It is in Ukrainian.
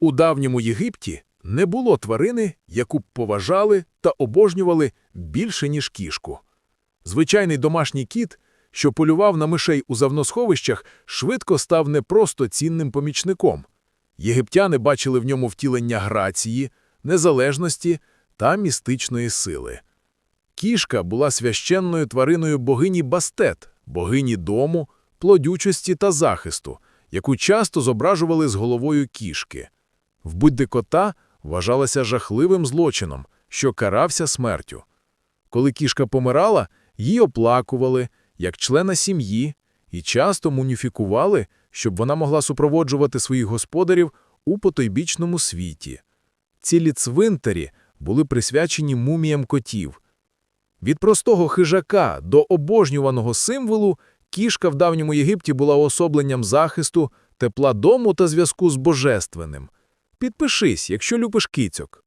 У давньому Єгипті не було тварини, яку б поважали та обожнювали більше, ніж кішку. Звичайний домашній кіт, що полював на мишей у завносховищах, швидко став не просто цінним помічником. Єгиптяни бачили в ньому втілення грації, незалежності та містичної сили. Кішка була священною твариною богині Бастет, богині дому, плодючості та захисту, яку часто зображували з головою кішки. Вбудь кота вважалося жахливим злочином, що карався смертю. Коли кішка помирала, її оплакували як члена сім'ї і часто муніфікували, щоб вона могла супроводжувати своїх господарів у потойбічному світі. Цілі цвинтарі були присвячені муміям котів. Від простого хижака до обожнюваного символу кішка в давньому Єгипті була уособленням захисту, тепла дому та зв'язку з божественним. Підпишись, якщо любиш кицьок.